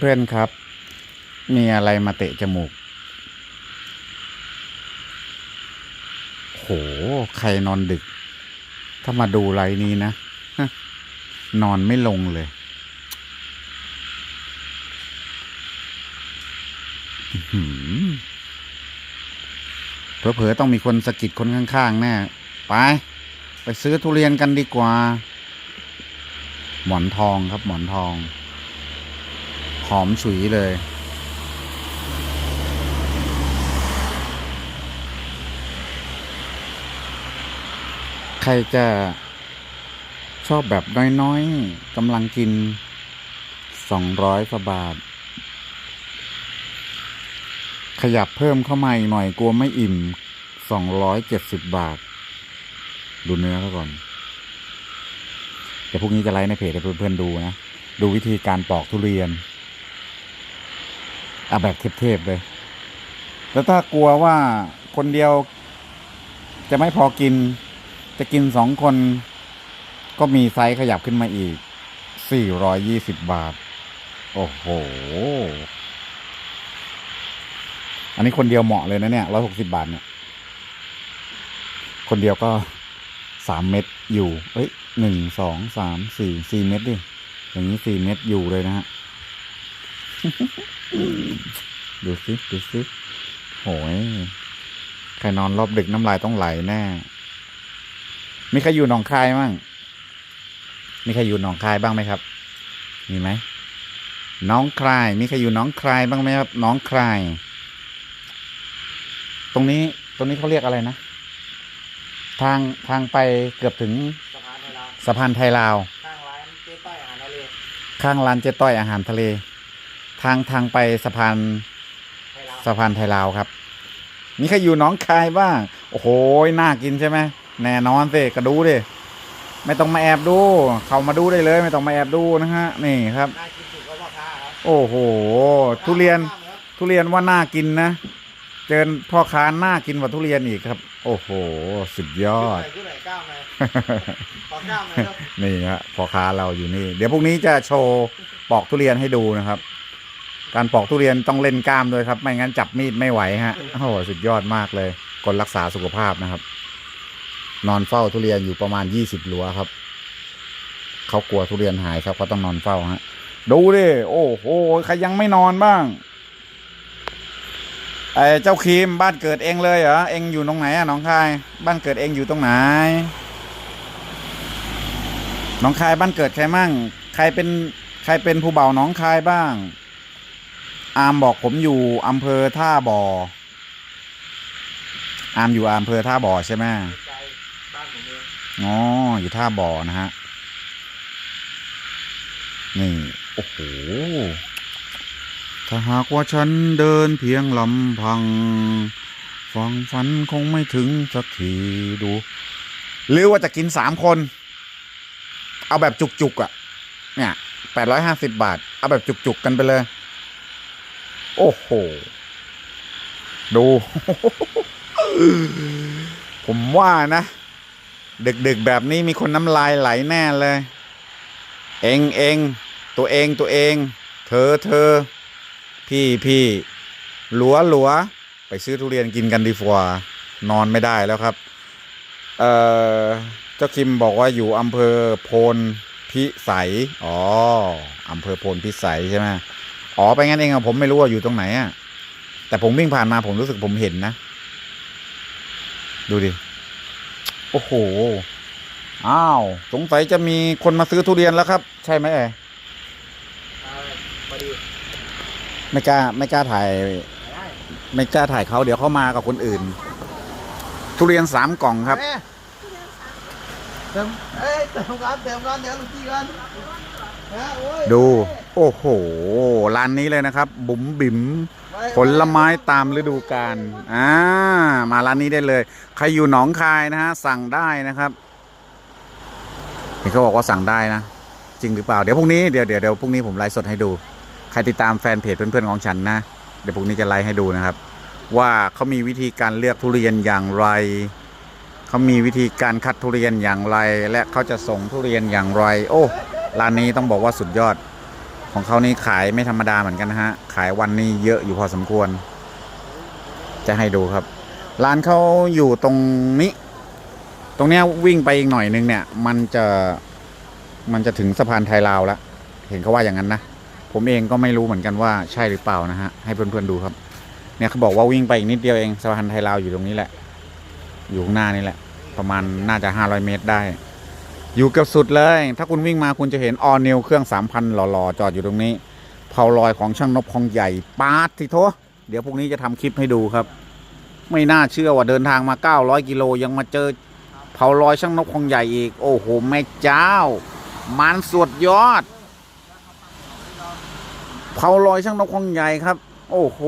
เพื่อนๆครับ มีอะไรมาเตะจมูก โห ใครนอนดึก ถ้ามาดูไลน์นี้นะ นอนไม่ลงเลยอื้อหือเผลอๆต้องมีคนสะกิดคนข้างๆ แน่ ไป ไปซื้อทุเรียนกันดีกว่า หมอนทองครับหมอนทอง หอมฉุยเลย ใครจะชอบแบบน้อยๆกำลังกินสองร้อยกว่าบาท ขยับเพิ่มเข้ามาอีกหน่อยกลัวไม่อิ่มสองร้อยเจ็ดสิบบาท ดูเนื้อเขาก่อนเดี๋ยวพรุ่งนี้จะไลฟ์ในเพจให้เพื่อนๆดูนะ ดูวิธีการปอกทุเรียน เอาแบบเทพๆเลยแล้วถ้ากลัวว่าคนเดียวจะไม่พอกิน จะกินสองคน ก็มีไซส์ขยับขึ้นมาอีก 420 บาท โอ้โห อันนี้คนเดียวเหมาะเลยนะเนี่ย 160 บาทเนี่ย คนเดียวก็สามเม็ดอยู่ เอ้ยหนึ่งสองสามสี่สี่เม็ดดิ อย่างนี้สี่เม็ดอยู่เลยนะฮะ ดูสิดูสิโหยใครนอนรอบดึกน้ำลายต้องไหลแน่ มีใครอยู่หนองคายบ้างมีใครอยู่หนองคายบ้างไหมครับ มีไหมน้องคลาย มีใครอยู่หน้องคลายบ้างไหมครับ น้องคลาย ตรงนี้ ตรงนี้เขาเรียกอะไรนะ ทางทางไปเกือบถึงสะพานไทยลาวสะพานไทยลาวข้างร้านเจ๊ต้อยอาหารทะเล ข้างร้านเจ๊ต้อยอาหารทะเล ทางทางไปสะพานไทยลาวสะพานไทยลาวครับ มีใครอยู่หน้องคายบ้าง โอ้โหน่ากินใช่ไหมแน่นอนสิกระดูดิไม่ต้องมาแอบดู เข้ามาดูได้เลย ไม่ต้องมาแอบดูนะฮะนี่ครับน่ากินสุดก็พ่อค้าครับ โอ้โหทุเรียนทุเรียนว่าน่ากินนะเจอพ่อค้าน่ากินกว่าทุเรียนอีกครับ โอ้โห สุดยอดขึ้นไหนก้าวไหนขอก้าวไหนครับนี่ฮะพ่อค้าเราอยู่นี่ เดี๋ยวพรุ่งนี้จะโชว์ปอกทุเรียนให้ดูนะครับ การปอกทุเรียนต้องเล่นกล้ามด้วยครับ ไม่งั้นจับมีดไม่ไหวฮะโอ้โหสุดยอดมากเลยคนรักษาสุขภาพนะครับ นอนเฝ้าทุเรียนอยู่ประมาณยี่สิบลัวครับเขากลัวทุเรียนหายครับเขาต้องนอนเฝ้าฮะ ดูดิโอ้โหใครยังไม่นอนบ้างไอ้เจ้าครีมบ้านเกิดเองเลยเหรอเองอยู่ตรงไหนอะน้องคาย บ้านเกิดเองอยู่ตรงไหนน้องคายบ้านเกิดใครมั่ง ใครเป็นใครเป็นผู้เบาน้องคายบ้าง อามบอกผมอยู่อำเภอท่าบ่อ อามอยู่อำเภอท่าบ่อใช่ไหมองอ๋อ อยู่ท่าบ่อนะฮะ นี่ โอ้โห ถ้าหากว่าฉันเดินเพียงลำพัง ฟังฝันคงไม่ถึงสักทีดู หรือว่าจะกินสามคน เอาแบบจุกๆอะ่ะ เนี่ยแปดร้อยห้าสิบบาท เอาแบบจุกๆกันไปเลย โอ้โห ดู ผมว่านะ ดึกๆแบบนี้มีคนน้ำลายไหลแน่เลย เองเองตัวเองตัวเอง เธอเธอ พี่พี่หลัวหลัวไปซื้อทุเรียนกินกันดีกว่านอนไม่ได้แล้วครับ เอ่อ เจ้าคิมบอกว่าอยู่อำเภอโพนพิสัย อ๋อ อำเภอโพนพิสัยใช่ไหม อ๋อไปงั้นเองอะผมไม่รู้ว่าอยู่ตรงไหนอะแต่ผมวิ่งผ่านมาผมรู้สึกผมเห็นนะ ดูดิ โอ้โห อ้าว สงสัยจะมีคนมาซื้อทุเรียนแล้วครับ ใช่ไหมเอ๋เอาเลยพอดีไม่กล้าไม่กล้าถ่ายได้ไม่กล้าถ่ายเขาเดี๋ยวเขามากับคนอื่น ทุเรียนสามกล่องครับแม่เติมเอ้ยเติมก่อนเติมก่อนเดี๋ยวลูกพี่ก่อนนะโอ้ย ดู โอ้โห ร้านนี้เลยนะครับ บุ๋มบิ๋มไปผลไม้ตามฤดูกาลอ่ามาร้านนี้ได้เลย ใครอยู่หนองคายนะฮะ สั่งได้นะครับเห็นเขาบอกว่าสั่งได้นะ จริงหรือเปล่า เดี๋ยวพรุ่งนี้เดี๋ยวเดี๋ยวเดี๋ยวพรุ่งนี้ผมไลฟ์สดให้ดู ใครติดตามแฟนเพจเพื่อนๆของฉันนะ เดี๋ยวพรุ่งนี้จะไลฟ์ให้ดูนะครับ ว่าเขามีวิธีการเลือกทุเรียนอย่างไรเขามีวิธีการคัดทุเรียนอย่างไร และเขาจะส่งทุเรียนอย่างไร โอ้ ร้านนี้ต้องบอกว่าสุดยอด ของเขานี่ขายไม่ธรรมดาเหมือนกันนะฮะ ขายวันนี้เยอะอยู่พอสมควร จะให้ดูครับ ร้านเขาอยู่ตรงนี้ ตรงเนี้ยวิ่งไปอีกหน่อยนึงเนี่ย มันจะมันจะถึงสะพานไทยลาวแล้ว เห็นเขาว่าอย่างนั้นนะ ผมเองก็ไม่รู้เหมือนกันว่าใช่หรือเปล่านะฮะ ให้เพื่อนๆดูครับ เนี่ยเขาบอกว่าวิ่งไปอีกนิดเดียวเองสะพานไทยลาวอยู่ตรงนี้แหละ อยู่ข้างหน้านี่แหละ ประมาณน่าจะ500เมตรได้ อยู่เกือบสุดเลย ถ้าคุณวิ่งมาคุณจะเห็นออนิวเครื่อง 3,000 หล่อๆ จอดอยู่ตรงนี้ เผาลอยของช่างนบคองใหญ่ปาดทีโทเดี๋ยวพรุ่งนี้จะทำคลิปให้ดูครับ ไม่น่าเชื่อว่าเดินทางมา 900 กิโลยังมาเจอ เผาลอยช่างนบคองใหญ่อีก โอ้โหแม่เจ้า มันสุดยอด เผาลอยช่างนกคองใหญ่ครับ โอ้โห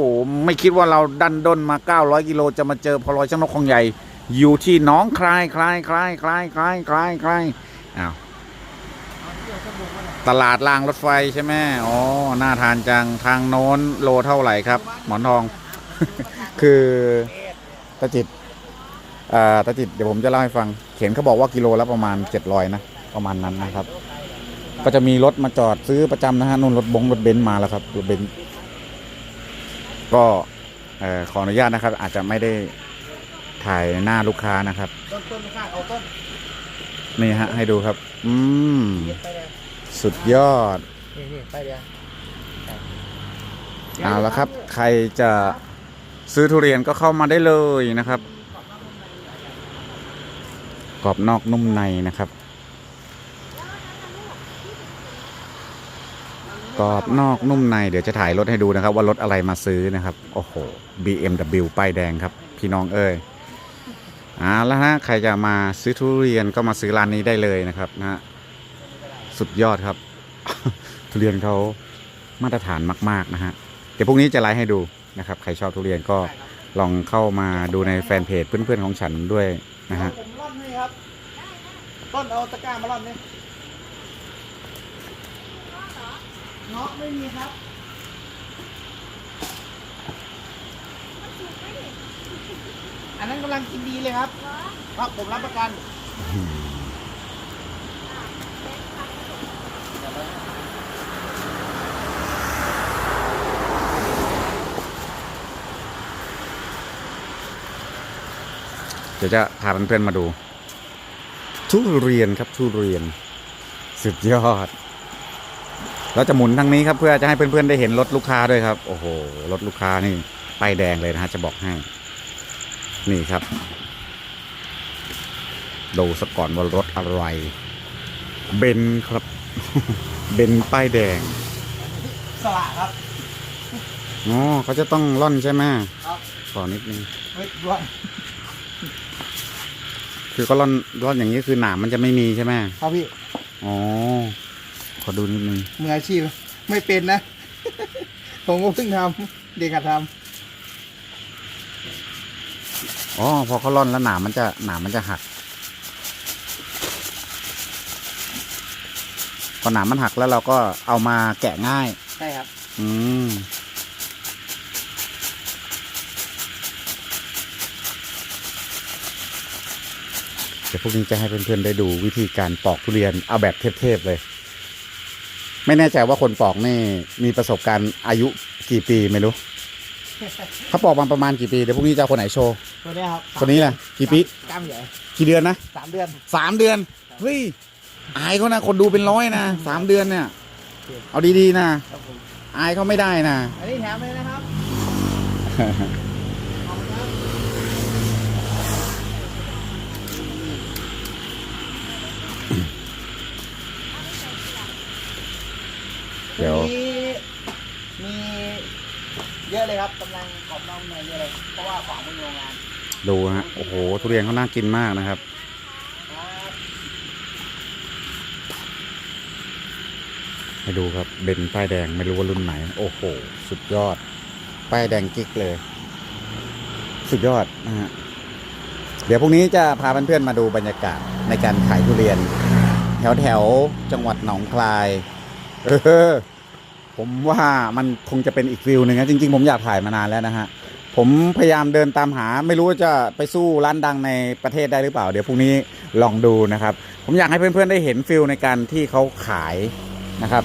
ไม่คิดว่าเราดันด้นมา 900 กิโลจะมาเจอเผาลอยช่างนกคองใหญ่ อยู่ที่น้องคลายคลายคลายคลายคลายคลายคลาย อ้าวตลาดรางรถไฟใช่ไหมอ๋อ น่าทานจัง ทางโน้นโลเท่าไหร่ครับ หมอนทอง คือตาจิตเอ่อตาจิต เดี๋ยวผมจะเล่าให้ฟังเขียนเขาบอกว่ากิโลละประมาณ700นะ ประมาณนั้นนะครับ ก็จะมีรถมาจอดซื้อประจำนะฮะนู่นรถบงรถเบนซ์มาแล้วครับ รถเบนซ์ ก็ขออนุญาตนะครับ อาจจะไม่ได้ถ่ายหน้าลูกค้านะครับ ต้นต้นข้าเอาต้น นี่ฮะ ให้ดูครับ อืมไปแดงสุดยอด นี่นี่ไปแดงเอาละครับ ใครจะซื้อทุเรียนก็เข้ามาได้เลยนะครับ กรอบนอกนุ่มในนะครับ กรอบนอกนุ่มในเดี๋ยวจะถ่ายรถให้ดูนะครับ ว่ารถอะไรมาซื้อนะครับ โอ้โห BMW ป้ายแดงครับ พี่น้องเอ้ยเอาแล้วฮะใครจะมาซื้อทุเรียนก็มาซื้อร้านนี้ได้เลยนะครับนะฮะสุดยอดครับ ทุเรียนเขามาตรฐานมาก ๆ นะฮะ เดี๋ยวพรุ่งนี้จะไลฟ์ให้ดูนะครับ ใครชอบทุเรียนก็ลองเข้ามาดูในแฟนเพจเพื่อนๆของฉันด้วยนะฮะผมร่อนให้ครับต้นเอาตะกร้ามาร่อนนี่เงาะไม่มีครับ อันนั้นกำลังกินดีเลยครับครับผมรับประกันเดี๋ยวจะพาเพื่อนๆมาดู ทุเรียนครับทุเรียน สุดยอด เราจะหมุนทางนี้ครับเพื่อจะให้เพื่อนๆได้เห็นรถลูกค้าด้วยครับ โอ้โหรถลูกค้านี่ป้ายแดงเลยนะฮะจะบอกให้ นี่ครับ ดูสก่อนว่ารถอะไร เบนซ์ครับ เบนซ์ป้ายแดง สละครับอ๋อเขาจะต้องล่อนใช่ไหมครับขอนิดนึงเฮ้ยร่อนคือเขาล่อนล่อนอย่างนี้คือหนามมันจะไม่มีใช่ไหมครับพี่ อ๋อ ขอดูนิดนึงมืออาชีพ ไม่เป็นนะ ผมก็เพิ่งทำเด็กหัดท อ๋อพอเขาล่อนแล้วหนามมันจะหนามมันจะหักพอหนามมันหักแล้วเราก็เอามาแกะง่ายำใช่ครับ อืม เดี๋ยวพวกนี้จะให้เพื่อนๆได้ดูวิธีการปอกทุเรียนเอาแบบเทพๆเลย ไม่แน่ใจว่าคนปอกนี่มีประสบการณ์อายุกี่ปีไม่รู้ เขาปอกมาประมาณกี่ปีเดี๋ยวพรุ่งนี้จะเอาคนไหนโชว์ตัวเนี้ยครับคนนี้แหละกี่ปีกล้ามใหญ่กี่เดือนนะสามเดือนสามเดือนเฮ้ยอายเขานะคนดูเป็นร้อยนะสามเดือนเนี่ย เอาดีๆนะ ครับผมอายเขาไม่ได้นะ อันนี้แถมเลยนะครับเดี๋ยว มีมี เยอะเลยครับกำลังกรอบนอกในเยอะเลยเพราะว่าขวางมือโรงงานดูฮะโอ้โหทุเรียนเขาน่ากินมากนะครับ ให้ดูครับเบนป้ายแดงไม่รู้ว่ารุ่นไหน โอ้โห สุดยอด ป้ายแดงกิ๊กเลย สุดยอดนะฮะเดี๋ยวพรุ่งนี้จะพาเพื่อนๆมาดูบรรยากาศในการขายทุเรียน แถวแถวๆจังหวัดหนองคลาย เออ ผมว่ามันคงจะเป็นอีกฟิลหนึ่งนะจริง ๆ ผมอยากถ่ายมานานแล้วนะฮะผมพยายามเดินตามหา ไม่รู้ว่าจะไปสู้ร้านดังในประเทศได้หรือเปล่า เดี๋ยวพรุ่งนี้ลองดูนะครับ ผมอยากให้เพื่อนๆได้เห็นฟิลในการที่เขาขายนะครับ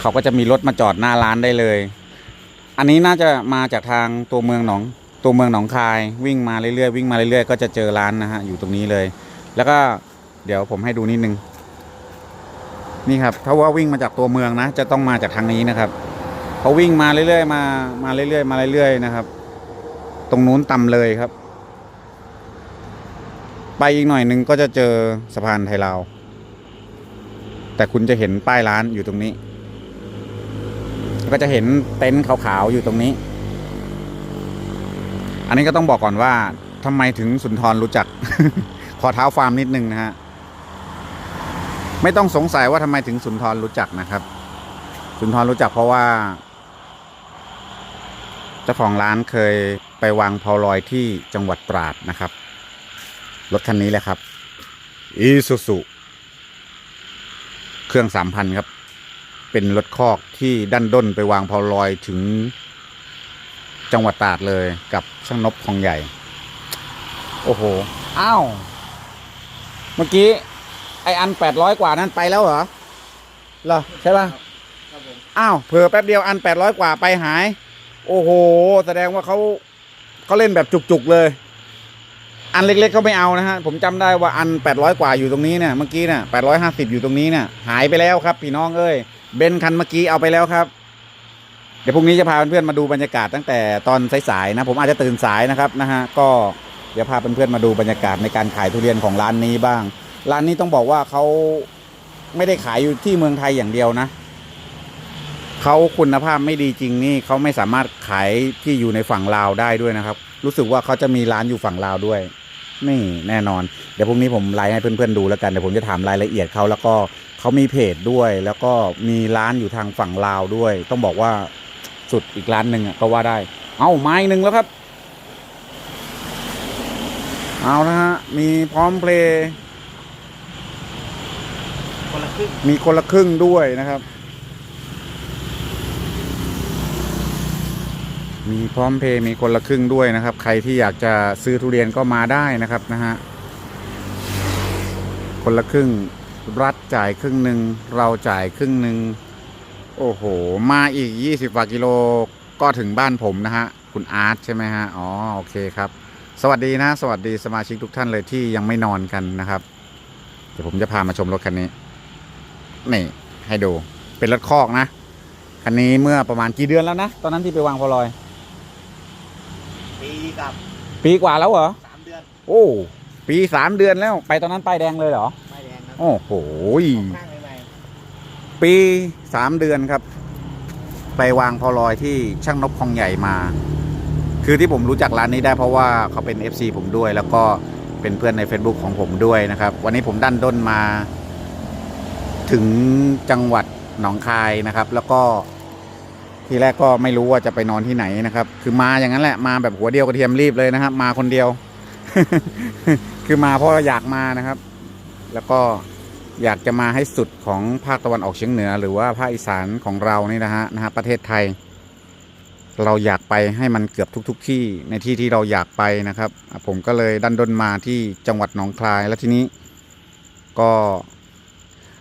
เขาก็จะมีรถมาจอดหน้าร้านได้เลย อันนี้น่าจะมาจากทางตัวเมืองหนองตัวเมืองหนองคาย วิ่งมาเรื่อยๆวิ่งมาเรื่อยๆก็จะเจอร้านนะฮะอยู่ตรงนี้เลย แล้วก็เดี๋ยวผมให้ดูนิดนึง นี่ครับถ้าว่าวิ่งมาจากตัวเมืองนะ จะต้องมาจากทางนี้นะครับเขาวิ่งมาเรื่อยๆมามาเรื่อยๆมาเรื่อยๆนะครับ ตรงนู้นต่ำเลยครับ ไปอีกหน่อยนึงก็จะเจอสะพานไทยลาว แต่คุณจะเห็นป้ายร้านอยู่ตรงนี้ ก็จะเห็นเต็นท์ขาวๆอยู่ตรงนี้ อันนี้ก็ต้องบอกก่อนว่าทำไมถึงสุนทรรู้จัก ขอเท้าฟาร์มนิดนึงนะฮะ ไม่ต้องสงสัยว่าทำไมถึงสุนทรรู้จักนะครับ สุนทรรู้จักเพราะว่า เจ้าของร้านเคยไปวางพอลอยที่จังหวัดตราดนะครับรถคันนี้แหละครับอีซูซุเครื่องสามพันครับ เป็นรถคอกที่ดันด้นไปวางพอลอยถึงจังหวัดตราดเลยกับช่างนบคลองใหญ่ โอ้โห อ้าว เมื่อกี้ ออันแปดร้อยกว่านั้นไปแล้วเหรอเหรอใช่ป่ะครับผมอ้าวเผื่อแป๊บเดียวอันแปดร้อยกว่าไปหาย โอ้โห แสดงว่าเขาเขาเล่นแบบจุกๆเลย อันเล็กๆเขาไม่เอานะฮะผมจำได้ว่าอันแปดร้อยกว่าอยู่ตรงนี้เนี่ยเมื่อกี้เนี่ยแปดร้อยห้าสิบอยู่ตรงนี้เนี่ยหายไปแล้วครับ พี่น้องเอ้ยเบนซ์คันเมื่อกี้เอาไปแล้วครับเดี๋ยวพรุ่งนี้จะพาเพื่อนๆมาดูบรรยากาศตั้งแต่ตอนสายๆนะผมอาจจะตื่นสายนะครับนะฮะก็เดี๋ยวพาเพื่อนๆมาดูบรรยากาศในการขายทุเรียนของร้านนี้บ้าง ร้านนี้ต้องบอกว่าเขาไม่ได้ขายอยู่ที่เมืองไทยอย่างเดียวนะเขาคุณภาพไม่ดีจริงนี่เขาไม่สามารถขายที่อยู่ในฝั่งลาวได้ด้วยนะครับ รู้สึกว่าเขาจะมีร้านอยู่ฝั่งลาวด้วย นี่แน่นอน เดี๋ยวพรุ่งนี้ผมไลน์ให้เพื่อนๆดูแล้วกันเดี๋ยวผมจะถามรายละเอียดเขาแล้วก็เขามีเพจด้วย แล้วก็มีร้านอยู่ทางฝั่งลาวด้วย ต้องบอกว่าสุดอีกร้านหนึ่งอะก็ว่าได้ เอาไม้หนึ่งแล้วครับ เอาละฮะมีพร้อมเพลย์ รึ่งมีคนละครึ่งด้วยนะครับ มีพร้อมเพย์มีคนละครึ่งด้วยนะครับ ใครที่อยากจะซื้อทุเรียนก็มาได้นะครับนะฮะคนละครึ่งรัฐจ่ายครึ่งหนึ่งเราจ่ายครึ่งหนึ่งโอ้โห มาอีก 20กว่ากิโลก็ถึงบ้านผมนะฮะ คุณอาร์ตใช่ไหมฮะ อ๋อ โอเคครับ สวัสดีนะ สวัสดีสมาชิกทุกท่านเลยที่ยังไม่นอนกันนะครับ เดี๋ยวผมจะพามาชมรถคันนี้ นี่ให้ดู เป็นรถคอกนะ คันนี้เมื่อประมาณกี่เดือนแล้วนะ ตอนนั้นที่ไปวางพอลอย ปีกับปีกว่าแล้วเหรอ สามเดือนโอ้ ปีสามเดือนแล้ว ไปตอนนั้นป้ายแดงเลยเหรอ ไม่แดงครับโอ้โห ข้างใหม่ปีสามเดือนครับ ไปวางพอลอยที่ช่างนบคลองใหญ่มา คือที่ผมรู้จักร้านนี้ได้เพราะว่าเขาเป็น FC ผมด้วย แล้วก็เป็นเพื่อนใน Facebook ของผมด้วยนะครับ วันนี้ผมดันด้นมา ถึงจังหวัดหนองคายนะครับ แล้วก็ทีแรกก็ไม่รู้ว่าจะไปนอนที่ไหนนะครับ คือมาอย่างนั้นแหละมาแบบหัวเดียวกระเทียมรีบเลยนะครับ มาคนเดียว คือมาเพราะอยากมานะครับ แล้วก็อยากจะมาให้สุดของภาคตะวันออกเฉียงเหนือ หรือว่าภาคอีสานของเรานี่นะฮะนะฮะประเทศไทย เราอยากไปให้มันเกือบทุกๆที่ในที่ที่เราอยากไปนะครับ ผมก็เลยดันดนมาที่จังหวัดหนองคายแล้วทีนี้ก็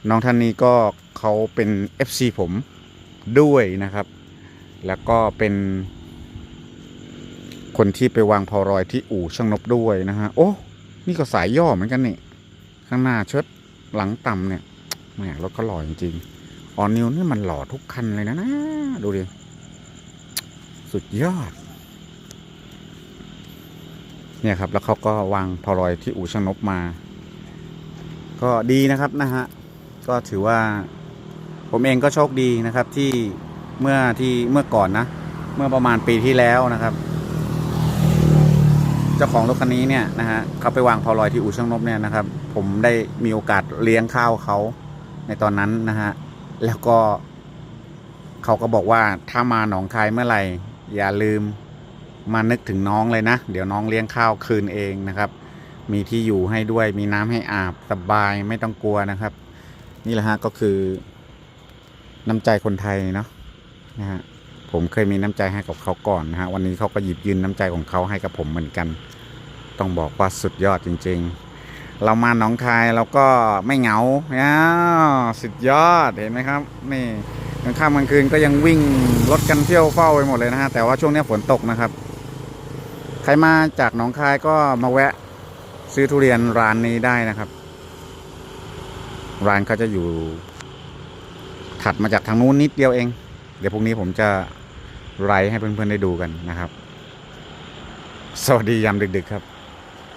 น้องท่านนี้ก็เขาเป็น FC ผมด้วยนะครับ แล้วก็เป็นคนที่ไปวางพอรอยที่อู่ช่างนบด้วยนะฮะ โอ้ นี่ก็สายย่อเหมือนกันนี่ ข้างหน้าเชิดหลังต่ำเนี่ยแหมรถก็หล่อจริงๆออนิวนี่มันหล่อทุกคันเลยนะนะ ดูดิ สุดยอด เนี่ยครับ แล้วเขาก็วางพอรอยที่อู่ช่างนบมา ก็ดีนะครับนะฮะ ก็ถือว่า ผมเองก็โชคดีนะครับที่เมื่อที่เมื่อก่อนนะ เมื่อประมาณปีที่แล้วนะครับ เจ้าของรถคันนี้เนี่ยนะฮะเขาไปวางพอลอยที่อู่ช่างนบเนี่ยนะครับ ผมได้มีโอกาสเลี้ยงข้าวเขาในตอนนั้นนะฮะแล้วก็เขาก็บอกว่าถ้ามาหนองคายเมื่อไหร่ อย่าลืมมานึกถึงน้องเลยนะ เดี๋ยวน้องเลี้ยงข้าวคืนเองนะครับ มีที่อยู่ให้ด้วยมีน้ำให้อาบสบายไม่ต้องกลัวนะครับ นี่แหละฮะก็คือ น้ำใจคนไทยเนาะนะฮะผมเคยมีน้ำใจให้กับเขาก่อนนะฮะวันนี้เขาก็หยิบยืนน้ำใจของเขาให้กับผมเหมือนกัน ต้องบอกว่าสุดยอดจริง ๆ เรามาหนองคายเราก็ไม่เหงาอ้าวสุดยอดเห็นไหมครับ นี่กลางค่ำกลางคืนก็ยังวิ่งรถกันเที่ยวเฝ้าไปหมดเลยนะฮะแต่ว่าช่วงนี้ฝนตกนะครับ ใครมาจากหนองคายก็มาแวะซื้อทุเรียนร้านนี้ได้นะครับ ร้านเขาจะอยู่ ถัดมาจากทางนู้นนิดเดียวเอง เดี๋ยวพรุ่งนี้ผมจะไลฟ์ให้เพื่อนๆได้ดูกันนะครับ สวัสดียามดึกๆครับ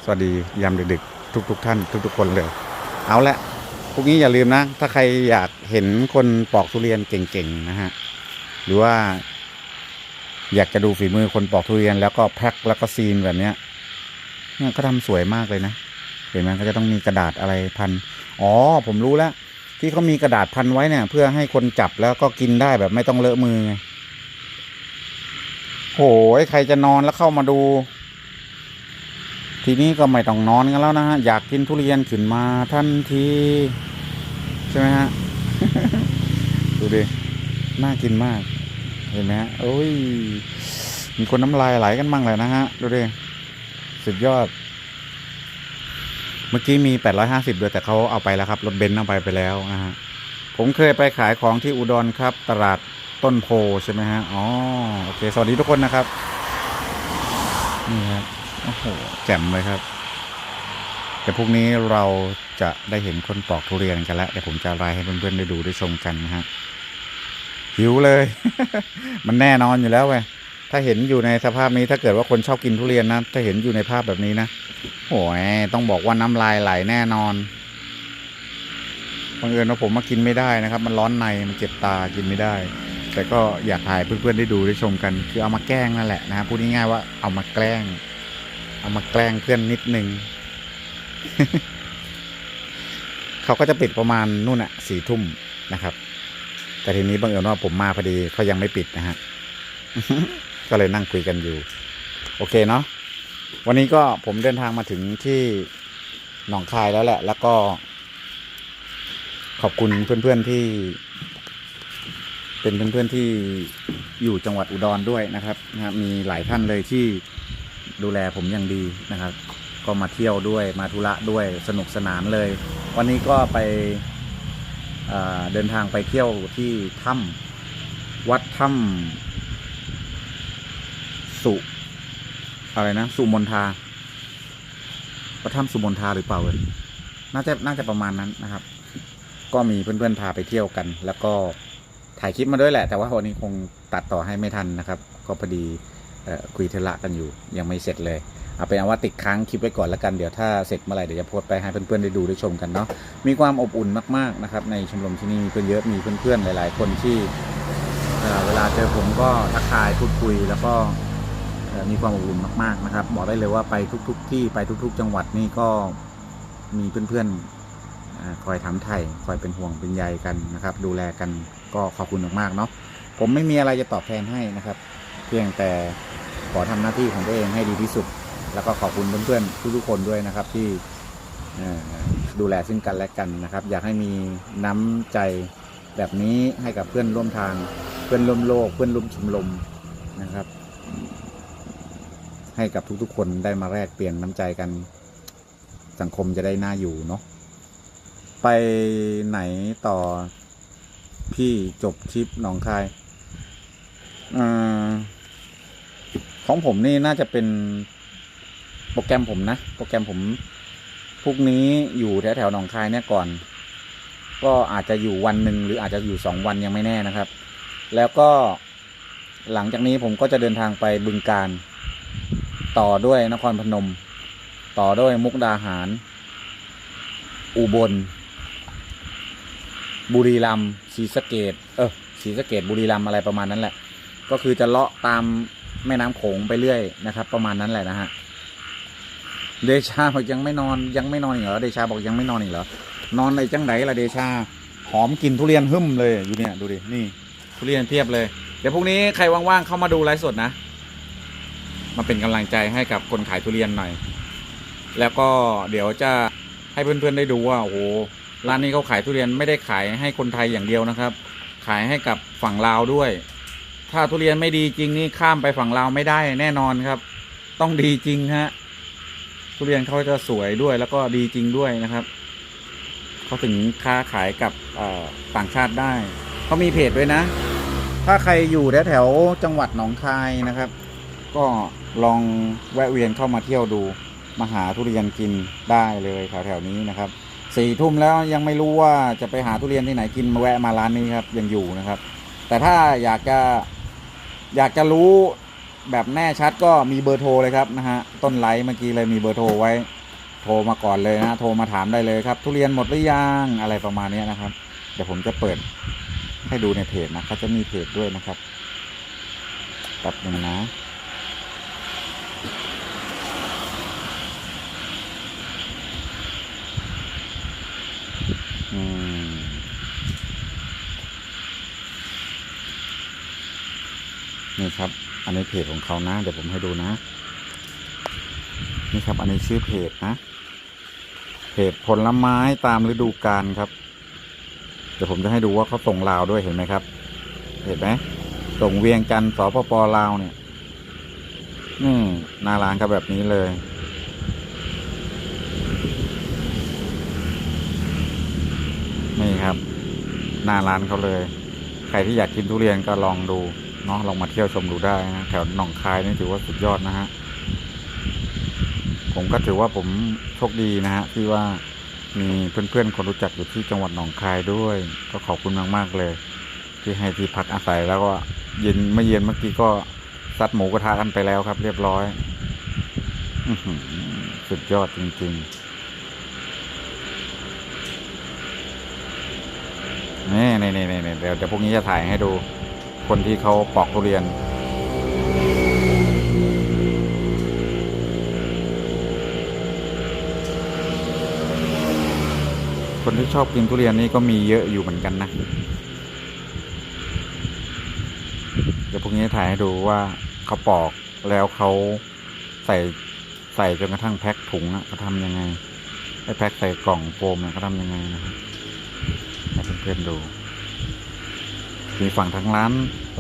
สวัสดียามดึกๆ ทุก ๆ ท่าน ทุก ๆ คนเลย เอาละพวกนี้อย่าลืมนะ ถ้าใครอยากเห็นคนปอกทุเรียนเก่งๆนะฮะ หรือว่าอยากจะดูฝีมือคนปอกทุเรียน แล้วก็แพ็คแล้วก็ซีนแบบเนี้ยเนี่ยก็ทำสวยมากเลยนะ เห็นไหมก็จะต้องมีกระดาษอะไรพัน อ๋อ ผมรู้แล้ว ที่เขามีกระดาษพันไว้เนี่ย เพื่อให้คนจับแล้วก็กินได้แบบไม่ต้องเลอะมือไงโหยใครจะนอนแล้วเข้ามาดู ทีนี้ก็ไม่ต้องนอนกันแล้วนะฮะ อยากกินทุเรียนขึ้นมาทันที ใช่ไหมฮะ ดูดิ น่ากินมาก เห็นไหมฮะโอ้ย มีคนน้ำลายไหลกันมั่งเลยนะฮะ ดูดิ สุดยอด เมื่อกี้มี 850 ด้วยแต่เขาเอาไปแล้วครับ รถเบนซ์เอาไปไปแล้วนะฮะผมเคยไปขายของที่อุดรครับ ตลาดต้นโพใช่ไหมฮะอ๋อโอเค สวัสดีทุกคนนะครับ นี่ครับโอ้โหแจ่มเลยครับแต่พรุ่งนี้เราจะได้เห็นคนปอกทุเรียนกันแล้วเดี๋ยวผมจะรายให้เพื่อนๆได้ดูได้ชมกันนะฮะหิวเลย มันแน่นอนอยู่แล้วเว้ย ถ้าเห็นอยู่ในสภาพนี้ถ้าเกิดว่าคนชอบกินทุเรียนนะถ้าเห็นอยู่ในภาพแบบนี้นะโอ้ยต้องบอกว่าน้ำลายไหลแน่นอนบังเอิญว่าผมมากินไม่ได้นะครับ มันร้อนในมันเจ็บตากินไม่ได้ แต่ก็อยากถ่ายเพื่อนๆได้ดูได้ชมกัน คือเอามาแกล้งนั่นแหละนะครับพูดง่ายๆว่าเอามาแกล้ง เอามาแกล้งเพื่อนนิดนึงเขาก็จะปิดประมาณนู่นอะสี่ทุ่มนะครับ แต่ทีนี้บังเอิญว่าผมมาพอดีเขายังไม่ปิดนะฮะ ก็เลยนั่งคุยกันอยู่ โอเคเนาะวันนี้ก็ผมเดินทางมาถึงที่หนองคายแล้วแหละ แล้วก็ ขอบคุณเพื่อนๆที่ เป็นเพื่อนๆที่อยู่จังหวัดอุดรด้วยนะครับนะครับมีหลายท่านเลยที่ดูแลผมอย่างดีนะครับ ก็มาเที่ยวด้วยมาธุระด้วยสนุกสนานเลย วันนี้ก็ไปเเดินทางไปเที่ยวที่ถ้ำวัดถ้ำ สุอะไรนะ สุมนทาวัดถ้ำสุมนทาหรือเปล่าเอ่ยน่าจะน่าจะประมาณนั้นนะครับ ก็มีเพื่อนๆพาไปเที่ยวกัน แล้วก็ถ่ายคลิปมาด้วยแหละ แต่ว่าวันนี้คงตัดต่อให้ไม่ทันนะครับ ก็พอดีคุยเทละกันอยู่ ยังไม่เสร็จเลยเอาเป็นอาว่าติดค้างคลิปไว้ก่อนแล้วกันเดี๋ยวถ้าเสร็จเมื่อไหร่เดี๋ยวจะโพสต์ไปให้เพื่อนๆได้ดูได้ชมกันเนาะมีความอบอุ่นมากๆนะครับในชมรมที่นี่มีเพื่อนเยอะมีเพื่อนๆหลาย ๆ คนที่เวลาเจอผมก็ทักทายพูดคุยแล้วก็ มีความอบอุ่นมาก ๆ นะครับ บอกได้เลยว่าไปทุก ๆที่ไปทุก ๆ จังหวัดนี่ก็มีเพื่อนๆคอยถามไถ่คอยเป็นห่วงเป็นใยกันนะครับ ดูแลกันก็ขอบคุณมากๆเนาะผมไม่มีอะไรจะตอบแทนให้นะครับ เพียงแต่ขอทำหน้าที่ของตัวเองให้ดีที่สุด แล้วก็ขอบคุณเพื่อนๆทุกๆคนด้วยนะครับที่ดูแลซึ่งกันและกันนะครับ อยากให้มีน้ำใจแบบนี้ให้กับเพื่อนร่วมทาง เพื่อนร่วมโลก เพื่อนร่วมชมรมนะครับ ให้กับทุกๆ คนได้มาแลกเปลี่ยนน้ำใจกันสังคมจะได้น่าอยู่เนาะไปไหนต่อพี่จบทริปหนองคายอของผมนี่น่าจะเป็นโปรแกรมผมนะ โปรแกรมผมพรุ่งนี้อยู่แถวแถวหนองคายเนี่ยก่อน ก็อาจจะอยู่วันหนึ่งหรืออาจจะอยู่สองวันยังไม่แน่นะครับ แล้วก็หลังจากนี้ผมก็จะเดินทางไปบึงการ ต่อด้วยนครพนม ต่อด้วยมุกดาหาร อุบล บุรีรัมย์ศรีสะเกดเออศรีสะเกดบุรีรัมย์อะไรประมาณนั้นแหละ ก็คือจะเลาะตามแม่น้ำโขงไปเรื่อยนะครับ ประมาณนั้นแหละนะฮะเดชาบอกยังไม่นอนยังไม่นอนอีกเหรอเดชาบอกยังไม่นอนอีกเหรอนอนในจังไดล่ะเดชาหอมกลินทุเรียนหึ่มเลยอยู่เนี่ยดูดินี่ทุเรียนเพียบเลย เดี๋ยวพรุ่งนี้ใครว่างๆเข้ามาดูไลฟ์สดนะ มาเป็นกำลังใจให้กับคนขายทุเรียนหน่อย แล้วก็เดี๋ยวจะให้เพื่อนๆได้ดูว่าโอ้โหร้านนี้เขาขายทุเรียนไม่ได้ขายให้คนไทยอย่างเดียวนะครับ ขายให้กับฝั่งลาวด้วย ถ้าทุเรียนไม่ดีจริงนี่ข้ามไปฝั่งลาวไม่ได้แน่นอนครับ ต้องดีจริงฮะทุเรียนเขาจะสวยด้วยแล้วก็ดีจริงด้วยนะครับเขาถึงค้าขายกับอ่อต่างชาติได้เขามีเพจด้วยนะ ถ้าใครอยู่แถวแถวจังหวัดหนองคายนะครับ ก็ ลองแวะเวียนเข้ามาเที่ยวดูมาหาทุเรียนกินได้เลยแถวๆนี้นะครับสี่ทุ่มแล้วยังไม่รู้ว่าจะไปหาทุเรียนที่ไหนกินมาแวะมาร้านนี้ครับยังอยู่นะครับ แต่ถ้าอยากจะอยากจะรู้แบบแน่ชัดก็มีเบอร์โทรเลยครับนะฮะต้นไลฟ์เมื่อกี้เลยมีเบอร์โทรไว้ โทรมาก่อนเลยนะโทรมาถามได้เลยครับ ทุเรียนหมดหรือยังอะไรประมาณนี้นะครับ เดี๋ยวผมจะเปิดให้ดูในเพจนะเขาจะมีเพจด้วยนะครับแป๊บหนึ่งนะ อืมนี่ครับ อันนี้เพจของเขานะ เดี๋ยวผมให้ดูนะ นี่ครับ อันนี้ชื่อเพจนะ เพจผลไม้ตามฤดูกาลครับ เดี๋ยวผมจะให้ดูว่าเขาส่งลาวด้วยเห็นไหมครับ เห็นไหมส่งเวียงจันทร์สปปลาวเนี่ยนี่หน้าร้านก็แบบนี้เลย นี่ ครับ หน้าร้านเขาเลย ใครที่อยากกินทุเรียนก็ลองดูเนาะลองมาเที่ยวชมดูได้นะแถวหนองคายนี่ถือว่าสุดยอดนะฮะผมก็ถือว่าผมโชคดีนะฮะที่ว่ามีเพื่อนๆคนรู้จักอยู่ที่จังหวัดหนองคายด้วย ก็ขอบคุณมากๆเลย ที่ให้ที่พักอาศัยแล้วก็เย็นไม่เย็นเมื่อกี้ก็ซัดหมูกระทะกันไปแล้วครับ เรียบร้อย สุดยอดจริง ๆ นี่นี่นี่นี่เดี๋ยวเดี๋ยวพวกนี้จะถ่ายให้ดูคนที่เขาปอกทุเรียน คนที่ชอบกินทุเรียนนี่ก็มีเยอะอยู่เหมือนกันนะ เดี๋ยวพวกนี้ถ่ายให้ดูว่าเขาปอกแล้วเขาใส่ใส่จนกระทั่งแพ็คถุงอะเขาทำยังไงไอ้แพ็คใส่กล่องโฟมเนี่ยเขาทำยังไงนะครับ เพื่อนๆดูมีฝั่งทางร้าน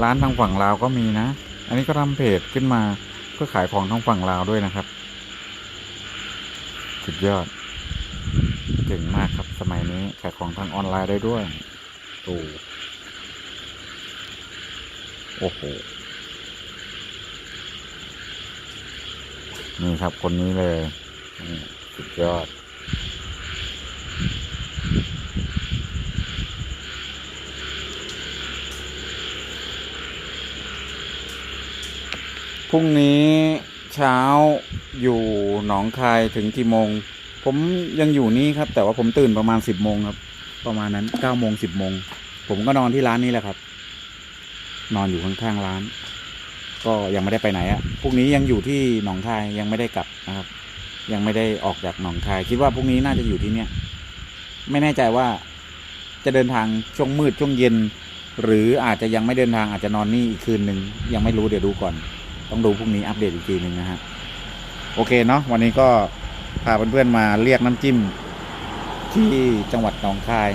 ร้านทางฝั่งลาวก็มีนะ อันนี้ก็ทำเพจขึ้นมาเพื่อขายของทางฝั่งลาวด้วยนะครับ สุดยอดเก่งมากครับสมัยนี้ขายของทางออนไลน์ได้ด้วยโอ้โอ้โห นี่ครับคนนี้เลย สุดยอด พรุ่งนี้เช้าอยู่หนองคายถึงกี่โมง ผมยังอยู่นี่ครับ แต่ว่าผมตื่นประมาณสิบโมงครับ ประมาณนั้นเก้าโมงสิบโมง ผมก็นอนที่ร้านนี้แหละครับ นอนอยู่ข้างๆร้าน ก็ยังไม่ได้ไปไหนอะ่ะพรุ่งนี้ยังอยู่ที่หนองคายยังไม่ได้กลับนะครับ ยังไม่ได้ออกจากหนองคาย คิดว่าพรุ่งนี้น่าจะอยู่ที่เนี่ย ไม่แน่ใจว่าจะเดินทางช่วงมืดช่วงเย็น หรืออาจจะยังไม่เดินทางอาจจะนอนนี่อีกคืนหนึ่งยังไม่รู้เดี๋ยวดูก่อน ต้องดูพรุ่งนี้อัปเดตอีกทีหนึ่งนะฮะโอเคเนาะวันนี้ก็พาเพื่อนๆมาเรียกน้ำจิ้มที่จังหวัดหนองคาย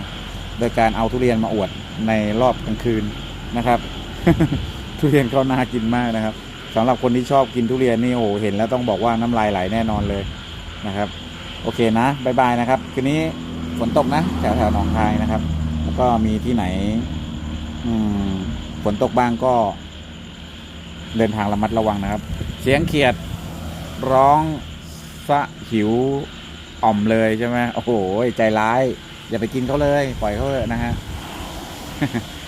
โดยการเอาทุเรียนมาอวดในรอบกลางคืนนะครับ ทุเรียนเขาน่ากินมากนะครับสำหรับคนที่ชอบกินทุเรียนนี่โอ้โหเห็นแล้วต้องบอกว่าน้ำลายไหลแน่นอนเลยนะครับ โอเคนะบายบายนะครับคืนนี้ฝนตกนะแถวแถวๆหนองคายนะครับ แล้วก็มีที่ไหนอืมฝนตกบ้างก็ เดินทางระมัดระวังนะครับ เสียงเขียดร้องสะหิวอ่อมเลยใช่ไหมโอ้โหใจร้าย อย่าไปกินเขาเลย ปล่อยเขาเลยนะฮะ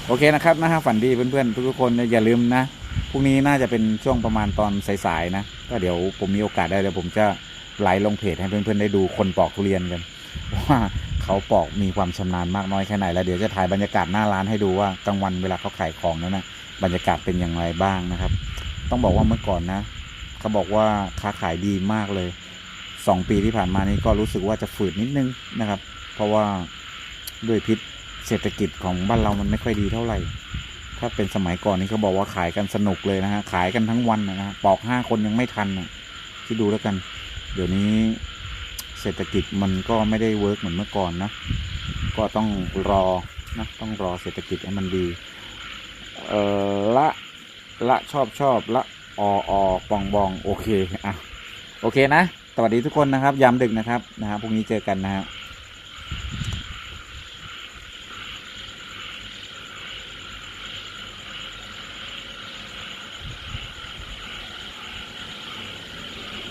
โอเคนะครับนะฮะฝันดีเพื่อนๆทุกๆคนอย่าลืมนะพรุ่งนี้น่าจะเป็นช่วงประมาณตอนสายๆนะก็เดี๋ยวผมมีโอกาสได้เดี๋ยวผมจะไลฟ์ลงเพจให้เพื่อนๆได้ดูคนปอกทุเรียนกันว่าเขาปอกมีความชำนาญมากน้อยแค่ไหนแล้วเดี๋ยวจะถ่ายบรรยากาศหน้าร้านให้ดูว่ากลางวันเวลาเขาขายของนั้นนะบรรยากาศเป็นอย่างไรบ้างนะครับ ต้องบอกว่าเมื่อก่อนนะเขาบอกว่าค้าขายดีมากเลยสองปีที่ผ่านมานี้ก็รู้สึกว่าจะฝืดนิดนึงนะครับ เพราะว่าด้วยพิษเศรษฐกิจของบ้านเรามันไม่ค่อยดีเท่าไหร่ ถ้าเป็นสมัยก่อนนี่เขาบอกว่าขายกันสนุกเลยนะฮะ ขายกันทั้งวันนะฮะปอกห้าคนยังไม่ทันนะคิดดูแล้วกัน เดี๋ยวนี้เศรษฐกิจมันก็ไม่ได้เวิร์กเหมือนเมื่อก่อนนะ ก็ต้องรอนะ ต้องรอเศรษฐกิจให้มันดี เออละ ละชอบชอบละอออปองบองโอเคอะโอเคนะสวัสดีทุกคนนะครับยามดึกนะครับนะฮะพรุ่งนี้เจอกันนะฮะ